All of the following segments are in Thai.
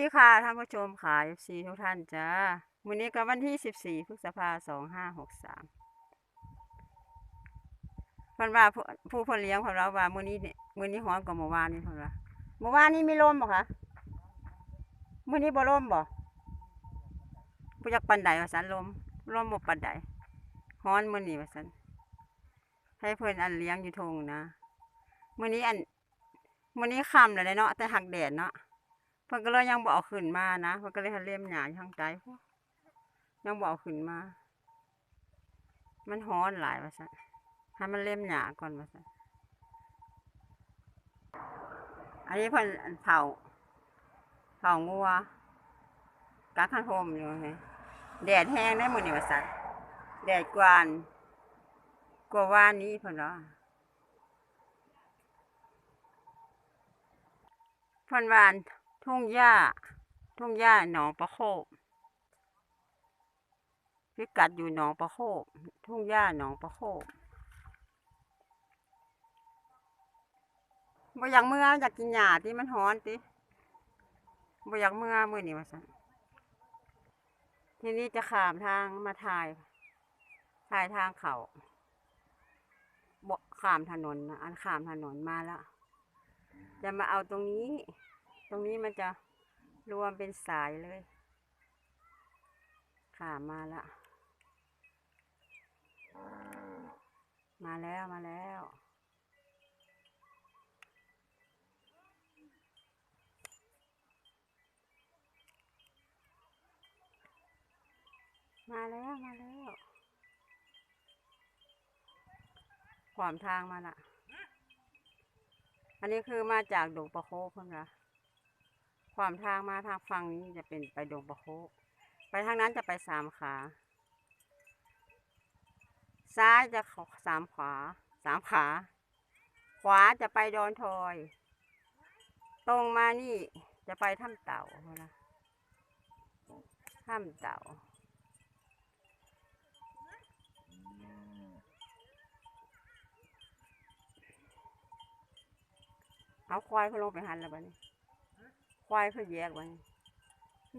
สวัสดีค่ะท่านผู้ชมค่ะ FC ทุกท่านจ้าวันนี้ก็วันที่ 14พฤษภาสองห้าหกสามพิ่นว่าผู้ผู้พนเลี้ยงของเราว่ามื้อนี้เนี่มื้อนี้ฮ้อนกว่าเมื่อวานนี่เพิ่นว่าเมื่อวานนี้มีลมบ่คะมื้อนี้บ่ลมบ่บ่อยากปานใดว่าซั่นลมลมบ่ปานใดฮ้อนมื้อนี้ว่าซั่นให้เพิ่นอันเลี้ยงอยู่ทงนะมื้อนี้อันมื้อนี้ค่ำแล้วเนาะแต่หักแดดเนาะ เพิ่นก็เลยยังบ่เอาขึ้นมานะเพิ่นก็เลยให้เล่มหญ้าอยู่ทางใต้พู้นยังบ่เอาขึ้นมา มันร้อนหลายว่าซั่นให้มันเล่มหญ้าก่อนว่าซั่นอันนี้เพิ่นอันเผาเผางัวกลางคันโฮมอยู่ไงแดดแห้งได้หมื้อนี้ว่าซั่นแดดกวานกว่าวานนี้เพิ่นว่าเพิ่นว่าอัน ทุ่งหญ้า ทุ่งหญ้าหนองประโคบพิกัดอยู่หนองประโคบทุ่งหญ้าหนองประโคบบ่อยากเมื่ออยากกินหญ้าที่มันร้อนติบ่อยากเมื่อมื้อนี้ว่าซั่นทีนี้จะขามทางมาถ่าย ถ่ายทางเขาบขามถนนนะอันขามถนนมาแล้ว จะมาเอาตรงนี้ ตรงนี้มันจะรวมเป็นสายเลย ค่ะมาละ มาแล้วมาแล้วมาแล้วมาแล้วความทางมาละ อันนี้คือมาจากดงประโคเพิ่นนะ ความทางมาทางฝั่งนี้จะเป็นไปดงประโคไปทางนั้นจะไปสามขา ซ้ายจะสามขวาสามขา ขวาจะไปดอนทอย ตรงมานี่จะไปถ้ำเต่าเพิ่นนะถ้ำเต่าเอาควายเขาลงไปหันแล้วบ้านี้ ควายเขาแยกบ้านี้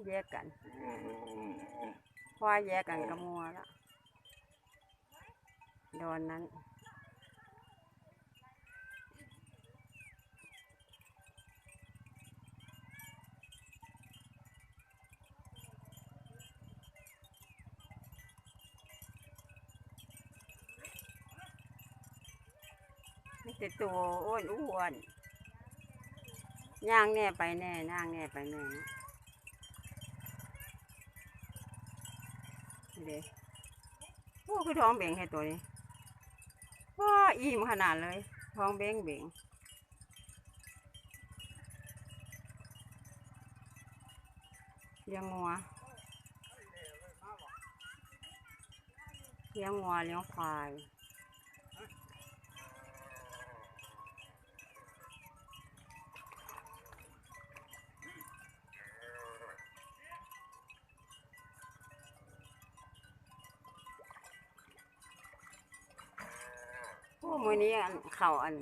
แยกกัน ควายแยกกันกับงัวละดอนนั้นนี่แต่ตัวอ้วนอ้วน ย่างแน่ไปแน่ย่างแน่ไปแน่นะนี่เด้โอ้คือท้องเบ่งให้ตัวนี้ว้าอิ่มขนาดเลย ท้องเบ่งเบ่งเลี้ยงงัวเลี้ยงงัวเลี้ยงควาย มื้อนี้อันเข่าอัน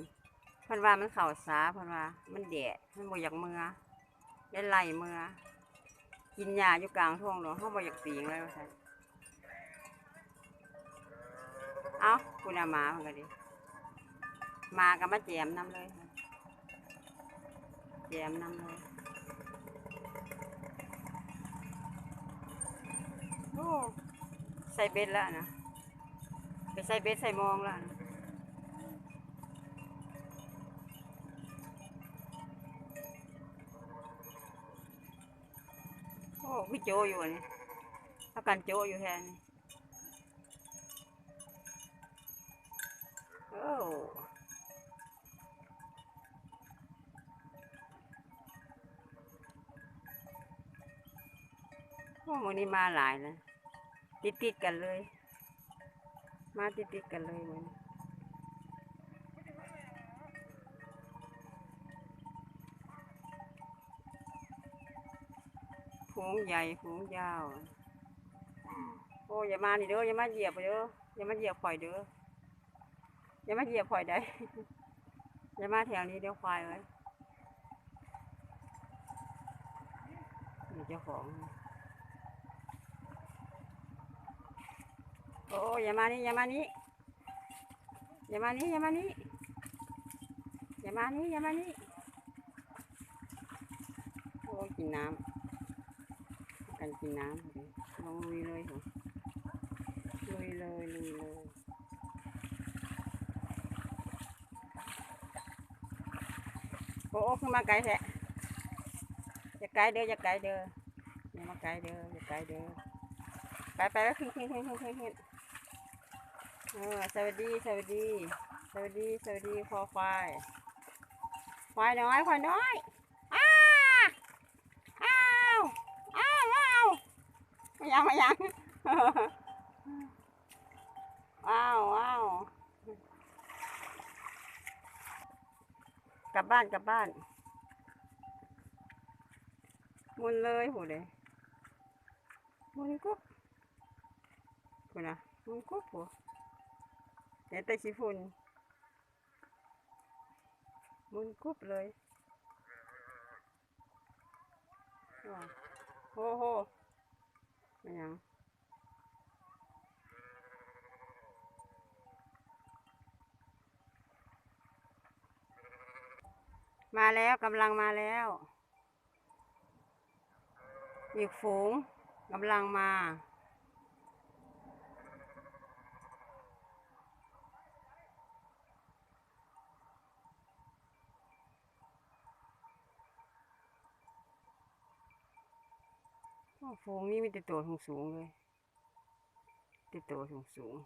เพิ่นว่ามันเข่าสาเพิ่นว่า มันแดดมันบ่อยากเมื่อได้ไล่เมื่อกินหญ้าอยู่กลางทุ่งเนาะเฮาบ่อยากปีงเลยว่าซั่นเอ้าคุณอามาเพิ่นก็ดิมาก็มาแจมนํเลยแจมนํเลยโอ้ใส่เบ็ดแล้วนะไปใส่เบ็ดใส่มองแล้วนะ พี่โจอยู่นี่ถ้ากันโจอยู่แทนโอ้โอ้วันนี้มาหลายนะติดติดๆกันเลย มาติดติดๆกันเลยมัน ฝูงใหญ่ฝูงยาว โอ้อย่ามานี่เด้ออย่ามาเหยียบเด้ออย่ามาเหยียบข่อยเด้ออย่ามาเหยียบข่อยได้อย่ามาแถวนี้เดี๋ยวควายไว้เจ้าของ โอ้อย่ามานี่อย่ามานี่อย่ามานี่อย่ามานี่อย่ามานี่อย่ามานี่โอ้กินน้ำ กันกินน้ำเลยลองลุยเลยเหรอลุยเลยลุยเลยโอ้โอ้ขึ้นมาไกลแท้อย่าไกลเด้ออย่าไกลเด้ออย่ามาไกลเด้ออย่าไกลเด้อไปไปแล้วขึ้นขึ้นขึ้นขึ้นขึ้นขึ้นเออสวัสดีสวัสดีสวัสดีสวัสดีคอควายควายน้อยควายน้อย มายังมายังว้าวว้าวกลับบ้านกลับบ้านมุนเลยหูเลยมุนกุ๊บกูนะมุนกุ๊บหัวเดี๋ยวแต่ชิฟุนมุนกรุบเลยโอ้โห ไม่ยังมาแล้วกำลังมาแล้ว อีกฝูงกำลังมา ฝูงนี่มีแต่ตัวสูงสูงเลยแต่ตัวสูงสูง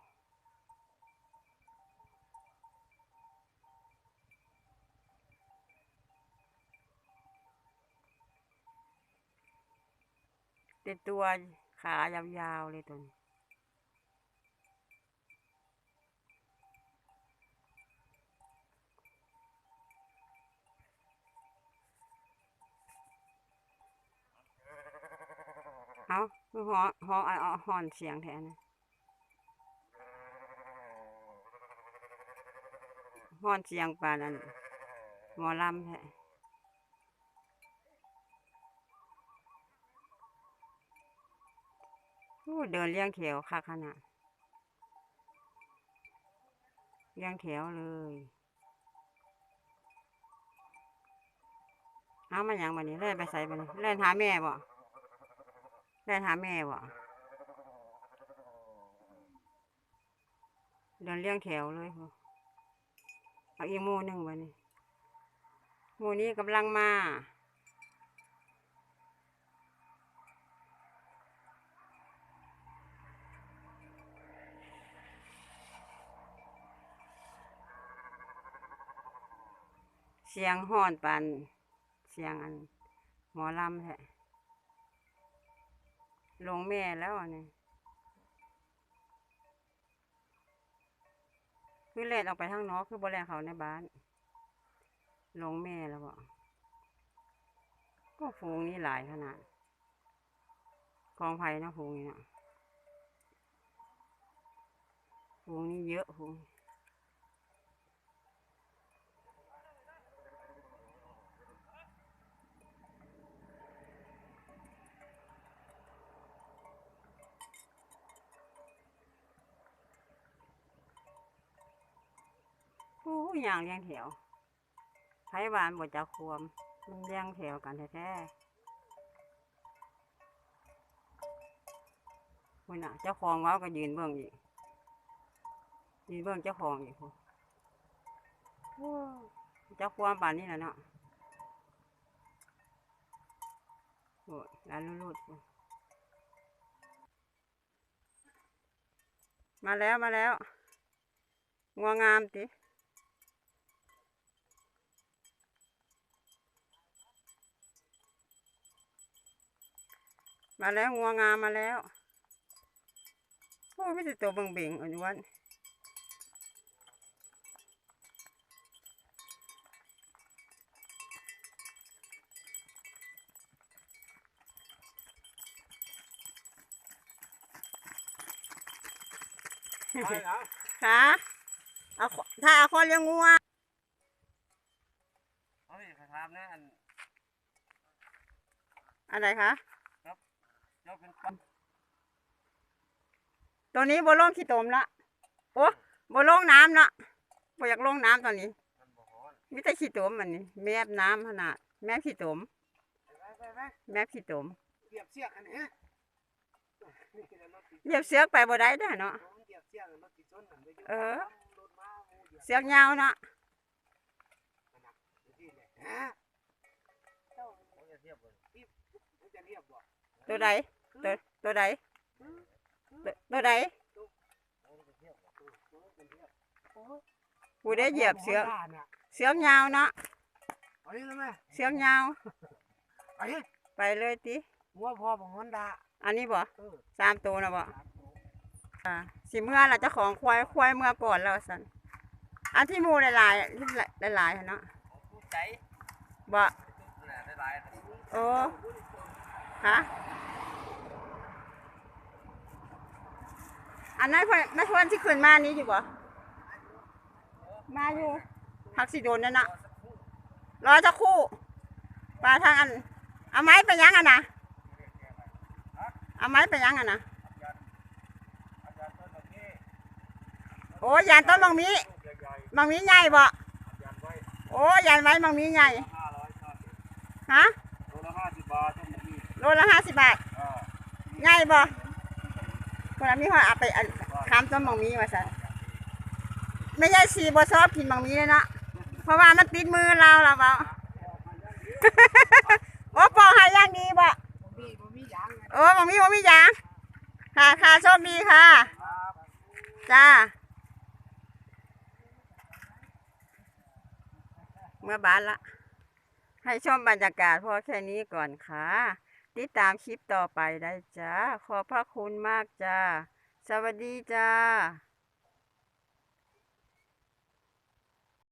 แต่ตัวขายาวๆเลยตัวนี้ เอาคือหอหออะหอนเสียงแทนหอนเสียงปานันหมอลำแท้โอ้เดินเลี้ยงแถวค่ะขนาดเลี้ยงแถวเลยเอามาอย่างบันนี้เล่นไปใส่บันนี้เล่นหาแม่บ่ เล่นหาแม่บ่เดินเลี้ยงแถวเลยอเอาอีกมูหนึ่งบันนี้หมูนี้กำลังมาเสียงห้อนปานเสียงอันหมอลำแท้ ลงแม่แล้วอันนี้คือแล่นออกไปทางนอกคือบ่แล่เขาในบ้านลงแม่แล้วบ่ก็ฝูงนี้หลายขนาดกองไผ่นะฝูงนี้นะฝูงนี้เยอะฝูง โอย่างเลี้ยงแถวไผหวานบ่จะควมมันเลี้ยงแถวกันแท้ๆคุณน่ะ เจ้าของว้าก็ยืนเบื้องอีก ยืนเบื้องเจ้าของอีกพู้นโอ้เจ้าความป่านนี้แหละเนาะโอ้ยร้านรูดมาแล้วมาแล้วงัวงามติ มาแล้วงัวงามมาแล้วโอ้ไม่ใช่ตัวเบิ่งเบ่งอันนี้วันค่ะเอาขอถ้าเอาคนเลี้ยงงัวเอาสิครับนะอันอะไรคะ เดี๋ยวเป็นปั้นตัวนี้บ่ลงขี้ตมละโอ้บ่ลงน้ำละบ่อยากลงน้ำตอนนี้มันบ่ฮ้อนมีแต่ขี้ตมมันนี่แมบน้ำขนาดแมบขี้ตมไปไปไปแมบขี้ตมเหยียบเสียกอันนี้นี่คือรถติดเหยียบเสือกไปบ่ได้เด้อเนาะเหยียบเสียกรถติดชนนั่นไปยู่เออ รถมาโอ้เหยียบเสือกยาวเนาะที่เลยฮะเจ้ามันจะเทียบบ่มันจะเรียบบ่ตัวใด ตัวตัวใดตัวตัวใดมันจะเทียบบ่มันจะเทียบผู้ได้เหยียบเสือกบ้านน่ะเสือกยาวเนาะเอานี่แล้วไหมเสือกยาวไปดิไปเลยติหัวพ่อของฮอนดาอันนี้บ่เออสามตัวนะบ่สามตัวอ่าสิเมื่อละเจ้าของควายควายเมื่อก่อนแล้วสันอันที่หมูหลายๆที่หลายๆหั่นเนาะผู้ใจบ่น่ะได้หลายโอ้ฮะ อันนั้นเพิ่นไม่ควรที่ขึ้นมานี้อยู่บ่มาอยู่พักสิโดนนั่นน่ะรอสักครู่ปลาทางอัน เอาไม้ไปยังอะนะเอาไม้ไปยังอะนะอาจารย์ต้นแบบนี้โอ้ยานต้นมังมีลูกใหญ่มังมีใหญ่บ่ๆอาจารย์ไว้โอ้ยานไว้มังมีใหญ่ห้าร้อยห้าสิบฮะโลละห้าสิบบาทต้องมีโลละห้าสิบบาทอ่าง่ายบ่ คนละมีหอยเอาไปอันคามต้นมังมีมาสั่นไม่ใช่สีบ่ชอบกินมังมีเลยเนาะเพราะว่ามันติดมือเราเราเปล่าโอ้ปอกห้ย่างดีบ่โอ้มังมีมังมียางค่ะค่ะโชคดีค่ะ จ้า เมื่อบานละ ให้ชมบรรยากาศพอแค่นี้ก่อนค่ะ ติดตามคลิปต่อไปได้จ้า ขอบพระคุณมากจ้า สวัสดีจ้า